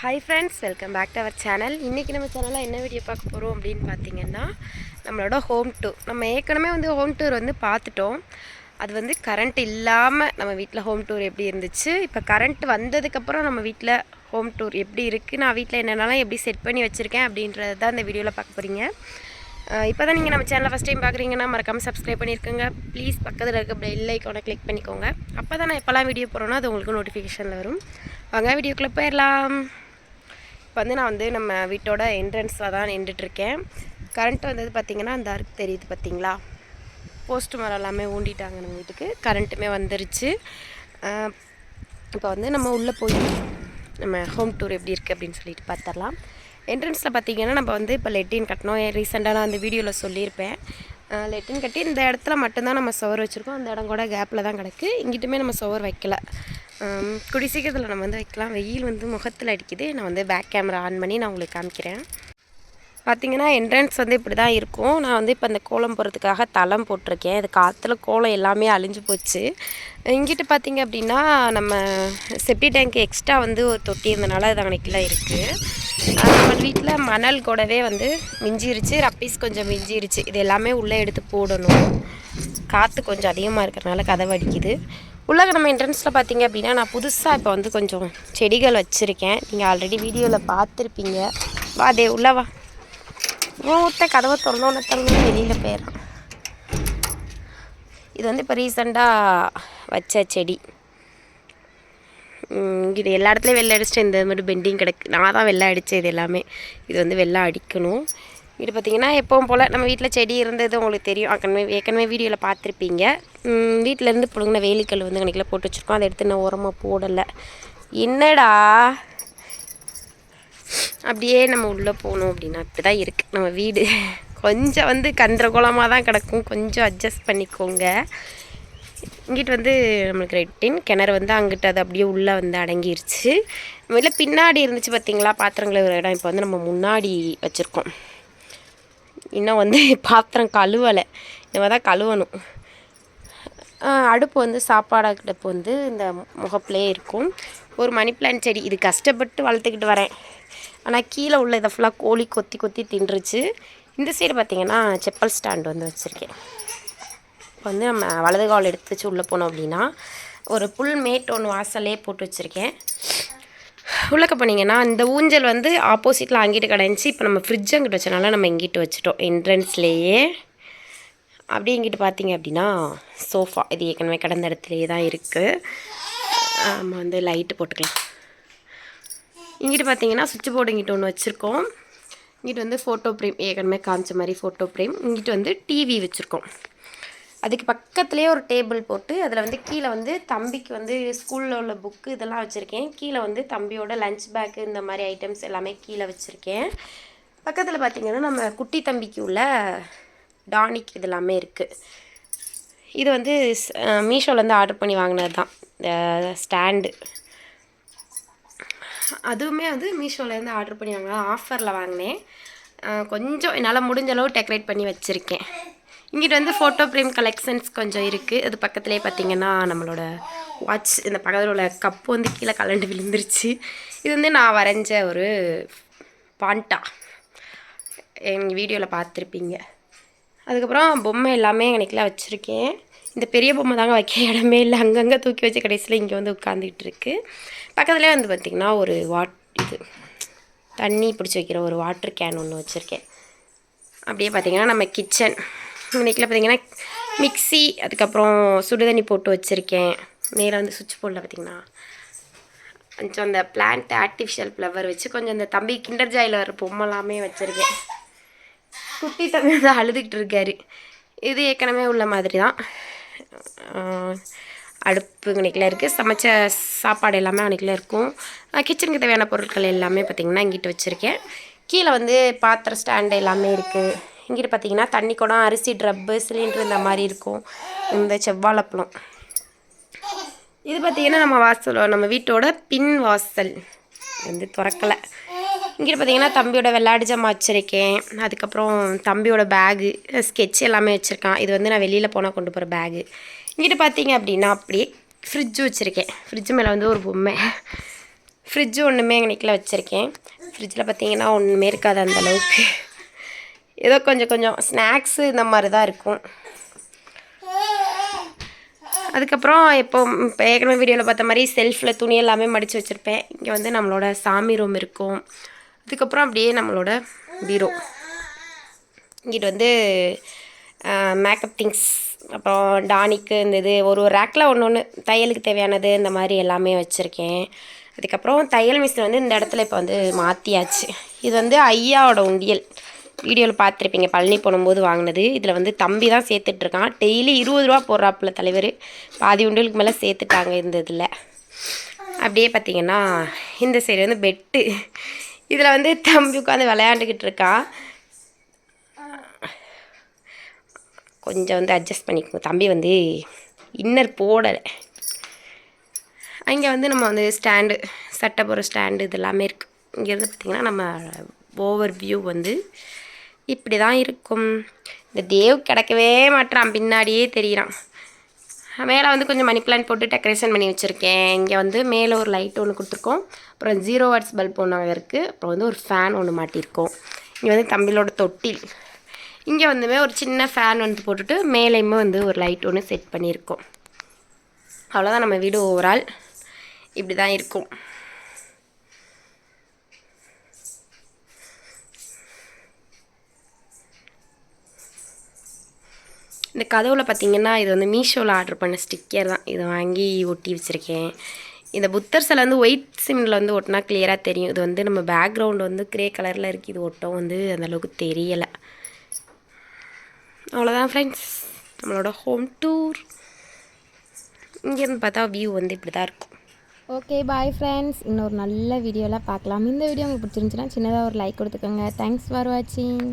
Hi friends welcome back to our channel இன்றைக்கி நம்ம சேனலில் என்ன வீடியோ பார்க்க போகிறோம் அப்படின்னு பார்த்தீங்கன்னா நம்மளோட ஹோம் டூர் நம்ம ஏற்கனவே வந்து ஹோம் டூர் வந்து பார்த்துட்டோம். அது வந்து கரண்ட் இல்லாமல் நம்ம வீட்டில் ஹோம் டூர் எப்படி இருந்துச்சு? இப்போ கரண்ட் வந்ததுக்கப்புறம் நம்ம வீட்டில் ஹோம் டூர் எப்படி இருக்குது நான் வீட்டில் என்னென்னலாம் எப்படி செட் பண்ணி வச்சுருக்கேன் அப்படின்றது தான் இந்த வீடியோவில் பார்க்க போகிறீங்க இப்போ தான் நீங்கள் நம்ம சேனலை ஃபஸ்ட் டைம் பார்க்குறீங்கன்னா மறக்காமல் சப்ஸ்கிரைப் பண்ணியிருக்கோங்க ப்ளீஸ் பக்கத்தில் இருக்க பெல் ஐக்கானை கிளிக் பண்ணிக்கோங்க. அப்போ தான் நான் எப்போல்லாம் வீடியோ போகிறோன்னா அது உங்களுக்கு நோட்டிஃபிகேஷனில் வரும். வாங்க வீடியோக்குள்ளே போயிடலாம். இப்போ வந்து நான் வந்து நம்ம வீட்டோட என்ட்ரன்ஸில் தான் நின்றுட்டுருக்கேன். கரண்ட் வந்தது பார்த்திங்கன்னா அந்த அருக்கு தெரியுது பார்த்திங்களா போஸ்ட் மரம் எல்லாமே ஊண்டிட்டாங்க நம்ம வீட்டுக்கு. கரண்ட்டுமே வந்துருச்சு. இப்போ வந்து நம்ம உள்ளே போய் நம்ம ஹோம் டூர் எப்படி இருக்குது அப்படின்னு சொல்லிட்டு பார்த்துடலாம் என்ட்ரன்ஸில் பார்த்தீங்கன்னா நம்ம வந்து இப்போ லெட்டின் கட்டணும். ரீசெண்டாக நான் அந்த வீடியோவில் சொல்லியிருப்பேன். லெட்டின் கட்டி இந்த இடத்துல மட்டும்தான் நம்ம சுவர் வச்சுருக்கோம். அந்த இடம் கூட கேப்பில் தான் கிடக்கு. இங்கிட்டுமே நம்ம சுவர் வைக்கல. ஆம், சீக்கிரத்தில் நம்ம வந்து வைக்கலாம். வெயில் வந்து முகத்தில் அடிக்குது. நான் வந்து பேக் கேமரா ஆன் பண்ணி நான் உங்களுக்கு காமிக்கிறேன். பார்த்தீங்கன்னா என்ட்ரன்ஸ் வந்து இப்படி தான் இருக்கும். நான் வந்து இப்போ அந்த கோலம் போடுறதுக்காக தளம் போட்டிருக்கேன். இது காற்றுல கோலம் எல்லாமே அழிஞ்சு போச்சு. இங்கிட்டு பார்த்தீங்க அப்படின்னா நம்ம செப்டி டேங்க் எக்ஸ்ட்ரா வந்து ஒரு தொட்டி இருந்தனால அது அன்னைக்கெலாம் இருக்குது நம்ம வீட்டில் மணல் கூடவே வந்து மிஞ்சிருச்சு. ரப்பீஸ் கொஞ்சம் மிஞ்சிருச்சு. இது எல்லாமே உள்ளே எடுத்து போடணும். காற்று கொஞ்சம் அதிகமாக இருக்கிறனால கதவு அடிக்குது. உள்ளக நம்ம என்ட்ரன்ஸில் பார்த்தீங்க அப்படின்னா நான் புதுசாக இப்போ வந்து கொஞ்சம் செடிகள் வச்சுருக்கேன். நீங்கள் ஆல்ரெடி வீடியோவில் பார்த்துருப்பீங்க வா அதே உள்ளே வா. மூத்த கதவை திறந்தோன்னு திறந்தோன்னு வெளியில் போயிடறான். இது வந்து இப்போ ரீசெண்டாக வச்ச செடி. இது எல்லா இடத்துலையும் வெள்ளை அடிச்சிட்டு இந்த மாதிரி பெண்டிங் கிடக்கு. நான் தான் வெள்ளை அடித்தேன் இது எல்லாமே. இது வந்து வெள்ளை அடிக்கணும். இது பார்த்திங்கன்னா எப்பவும் போல் நம்ம வீட்டில் செடி இருந்தது உங்களுக்கு தெரியும். ஏற்கனவே ஏற்கனவே வீடியோவில் பார்த்துருப்பீங்க வீட்டிலேருந்து பிடுங்கின வேலிக்கல் வந்து கணக்கில் போட்டு வச்சுருக்கோம். அதை எடுத்து நான் உரமாக போடலை. என்னடா? அப்படியே நம்ம உள்ளே போகணும் அப்படின்னா இப்படி தான் இருக்குது நம்ம வீடு. கொஞ்சம் வந்து கந்தரகோலமாக தான் கிடக்கும். கொஞ்சம் அட்ஜஸ்ட் பண்ணிக்கோங்க. இங்கிட்டு வந்து நம்மளுக்கு ரெட்டின் கிணறு வந்து அங்கிட்ட அது அப்படியே உள்ளே வந்து அடங்கிருச்சு. இல்லை பின்னாடி இருந்துச்சு பார்த்தீங்களா பாத்திரங்களை ஒரு இடம். இப்போ வந்து நம்ம முன்னாடி வச்சுருக்கோம். இன்னும் வந்து பாத்திரம் கழுவலை. நம்ம தான் கழுவணும். அடுப்பு வந்து சாப்பாடு அடுப்பு வந்து இந்த முகப்புலேயே இருக்கும். ஒரு மணி பிளான்ட் செடி இது கஷ்டப்பட்டு வளர்த்துக்கிட்டு வரேன். ஆனால் கீழே உள்ள இதை ஃபுல்லாக கோழி கொத்தி கொத்தி தின்றுச்சு. இந்த சைடு பார்த்திங்கன்னா செப்பல் ஸ்டாண்ட் வந்து வச்சுருக்கேன். இப்போ வந்து நம்ம வலது கால் எடுத்து வச்சு உள்ளே போனோம் அப்படின்னா ஒரு புல் மேட் ஒன்று வாசல்லே போட்டு வச்சுருக்கேன். உள்ளக்க போனீங்கன்னா இந்த ஊஞ்சல் வந்து ஆப்போசிட்டில் அங்கிட்டு கிடந்துச்சு இப்போ நம்ம ஃப்ரிட்ஜ் அங்கிட்டு வச்சனால நம்ம இங்கிட்டு வச்சுட்டோம். என்ட்ரன்ஸ்லேயே அப்படியே இங்கிட்டு பார்த்தீங்க அப்படின்னா சோஃபா இது ஏற்கனவே கடந்த இடத்துலையே தான் இருக்குது நம்ம வந்து லைட்டு போட்டுக்கலாம். இங்கிட்டு பார்த்தீங்கன்னா சுவிட்ச் போர்டு இங்கிட்டு ஒன்று வச்சுருக்கோம். இங்கிட்டு வந்து ஃபோட்டோ ஃப்ரேம் ஏற்கனவே காமிச்ச மாதிரி ஃபோட்டோ ஃப்ரேம் இங்கிட்டு வந்து டிவி வச்சுருக்கோம். அதுக்கு பக்கத்துலேயே ஒரு டேபிள் போட்டு அதில் வந்து கீழே வந்து தம்பிக்கு வந்து ஸ்கூலில் உள்ள புக்கு இதெல்லாம் வச்சுருக்கேன். கீழே வந்து தம்பியோட லஞ்ச் பேக்கு இந்த மாதிரி ஐட்டம்ஸ் எல்லாமே கீழே வச்சுருக்கேன். பக்கத்தில் பார்த்தீங்கன்னா நம்ம குட்டி தம்பிக்கு உள்ள டானிக் இது எல்லாமே இருக்குது இது வந்து மீஷோலேருந்து ஆர்டர் பண்ணி வாங்கினது தான். இந்த ஸ்டாண்டு அதுவுமே வந்து மீஷோலேருந்து ஆர்டர் பண்ணி வாங்கினேன் ஆஃபரில் வாங்கினேன். கொஞ்சம் என்னால் முடிஞ்ச அளவு டெக்கரேட் பண்ணி வச்சுருக்கேன். இங்கிட்டு வந்து ஃபோட்டோ ஃப்ரேம் கலெக்ஷன்ஸ் கொஞ்சம் இருக்குது அது பக்கத்துலேயே பார்த்தீங்கன்னா நம்மளோட வாட்ச் இந்த பக்கத்தில் உள்ள கப்பு வந்து கீழே கலண்டு விழுந்துருச்சு. இது வந்து நான் வரைஞ்ச ஒரு பாண்டா. எங்கள் வீடியோவில் பார்த்துருப்பீங்க அதுக்கப்புறம் பொம்மை எல்லாமே எனக்குலாம் வச்சுருக்கேன். இந்த பெரிய பொம்மை தாங்க வைக்க இடமே இல்லை. அங்கங்கே தூக்கி வச்ச கடைசியில் இங்கே வந்து உட்காந்துக்கிட்டு இருக்கு. பக்கத்துலேயே வந்து பார்த்திங்கன்னா ஒரு வாட் இது தண்ணி பிடிச்சி வைக்கிற ஒரு வாட்டர் கேன் ஒன்று வச்சுருக்கேன். அப்படியே பார்த்திங்கன்னா நம்ம கிச்சன் இன்றைக்கில் பார்த்திங்கன்னா மிக்ஸி அதுக்கப்புறம் சுடுதண்ணி போட்டு வச்சுருக்கேன். மேலே வந்து சுவிட்ச் போர்டில் பார்த்திங்கன்னா கொஞ்சம் அந்த பிளான்ட் ஆர்டிஃபிஷியல் ஃப்ளவர் வச்சு கொஞ்சம் இந்த தம்பி கிண்டர் ஜாயில் வர பொம்மைலாமே வச்சுருக்கேன். குட்டி தம்பி வந்து அழுதுகிட்டு இருக்காரு. இது ஏற்கனவே உள்ள மாதிரி தான் அடுப்பு அன்றைக்கில் இருக்குது சமைச்ச சாப்பாடு எல்லாமே அன்றைக்கில் இருக்கும். கிச்சனுக்கு தேவையான பொருட்கள் எல்லாமே பார்த்திங்கன்னா இங்கிட்டு வச்சுருக்கேன். கீழே வந்து பாத்திரம் ஸ்டாண்டு எல்லாமே இருக்குது இங்கிட்டு பார்த்தீங்கன்னா தண்ணி குடம் அரிசி ட்ரப்பு சிலிண்டர் இந்த மாதிரி இருக்கும். இந்த செவ்வாழைப்பழம். இது பார்த்தீங்கன்னா நம்ம வாசல் நம்ம வீட்டோட பின் வாசல். வந்து திறக்கலை. இங்கிட்டு பார்த்தீங்கன்னா தம்பியோட விளையாடு ஜாமான் வச்சுருக்கேன். அதுக்கப்புறம் தம்பியோட பேகு ஸ்கெட்ச் எல்லாமே வச்சுருக்கான். இது வந்து நான் வெளியில் போனால் கொண்டு போகிற பேகு இங்கிட்டு பார்த்தீங்க அப்படின்னா அப்படியே ஃப்ரிட்ஜ் வச்சுருக்கேன். ஃப்ரிட்ஜ் மேலே வந்து ஒரு பொம்மை. ஃப்ரிட்ஜு ஒன்றுமே எங்கனைக்கில் வச்சுருக்கேன். ஃப்ரிட்ஜில் பார்த்தீங்கன்னா ஒன்றுமே இருக்காது அந்தளவுக்கு ஏதோ கொஞ்சம் கொஞ்சம் ஸ்நாக்ஸு இந்த மாதிரி தான் இருக்கும். அதுக்கப்புறம் இப்போ இப்போ ஏற்கனவே வீடியோவில் பார்த்த மாதிரி செல்ஃபில் துணி எல்லாமே மடித்து வச்சுருப்பேன். இங்கே வந்து நம்மளோட சாமி ரூம் இருக்கும். அதுக்கப்புறம் அப்படியே நம்மளோட பீரோ. இங்கிட்டு வந்து மேக்கப் திங்ஸ் அப்புறம் டானிக்கு இந்த இது ஒரு ஒரு ரேக்கில் ஒன்று ஒன்று தையலுக்கு தேவையானது இந்த மாதிரி எல்லாமே வச்சுருக்கேன். அதுக்கப்புறம் தையல் மிஷின் வந்து இந்த இடத்துல இப்போ வந்து மாற்றியாச்சு இது வந்து ஐயாவோட உண்டியல். வீடியோவில் பார்த்துருப்பீங்க. பழனி போகும்போது வாங்கினது. இதில் வந்து தம்பி தான் சேர்த்துட்ருக்கான். டெய்லி இருபது ரூபா போடுறாப்புல தலைவர். பாதி உண்டுகளுக்கு மேலே சேர்த்துட்டாங்க இந்த இதில். அப்படியே பார்த்தீங்கன்னா இந்த சைடு வந்து பெட்டு. இதில் வந்து தம்பி உட்காந்து விளையாண்டுக்கிட்டு இருக்கான். கொஞ்சம் வந்து அட்ஜஸ்ட் பண்ணிக்கோங்க. தம்பி வந்து இன்னர் போடலை. அங்கே வந்து நம்ம வந்து ஸ்டாண்டு சட்டை போகிற ஸ்டாண்டு இது எல்லாமே இருக்குது இங்கேருந்து பார்த்திங்கன்னா நம்ம ஓவர் வியூ வந்து இப்படி தான் இருக்கும். இந்த தேவ் கிடக்கவே மாட்டான் பின்னாடியே தெரியிறான். மேலே வந்து கொஞ்சம் மணி பிளான் போட்டு டெக்கரேஷன் பண்ணி வச்சுருக்கேன். இங்கே வந்து மேலே ஒரு லைட் ஒன்று கொடுத்துருக்கோம். அப்புறம் ஜீரோ வாட்ஸ் பல்ப் ஒன்று இருக்குது அப்புறம் வந்து ஒரு ஃபேன் ஒன்று மாட்டியிருக்கோம். இங்கே வந்து தம்பிலோட தொட்டில். இங்கே வந்துமே ஒரு சின்ன ஃபேன் வந்து போட்டுட்டு மேலேயுமே வந்து ஒரு லைட் ஒன்று செட் பண்ணியிருக்கோம். அவ்வளோதான் நம்ம வீடு ஓவரால் இப்படி தான் இருக்கும். இந்த கதவில் பார்த்தீங்கன்னா இது வந்து மீஷோவில் ஆர்டர் பண்ண ஸ்டிக்கர் தான். இதை வாங்கி ஒட்டி வச்சுருக்கேன். இந்த புத்தர் சிலை வந்து ஒயிட் சிமெண்டில் வந்து ஒட்டினா கிளியராக தெரியும். இது வந்து நம்ம பேக்ரவுண்ட் வந்து க்ரே கலரில் இருக்குது இது ஒட்டம் வந்து அந்தளவுக்கு தெரியலை. அவ்வளோதான் ஃப்ரெண்ட்ஸ் நம்மளோட ஹோம் டூர் இங்கேருந்து பார்த்தா வியூ வந்து இப்படி தான் இருக்கும். ஓகே பாய் ஃப்ரெண்ட்ஸ் இன்னொரு நல்ல வீடியோவில் பார்க்கலாம். இந்த வீடியோ உங்களுக்கு பிடிச்சிருந்துச்சுன்னா சின்னதாக ஒரு லைக் கொடுத்துக்கோங்க. தேங்க்ஸ் ஃபார் வாட்சிங்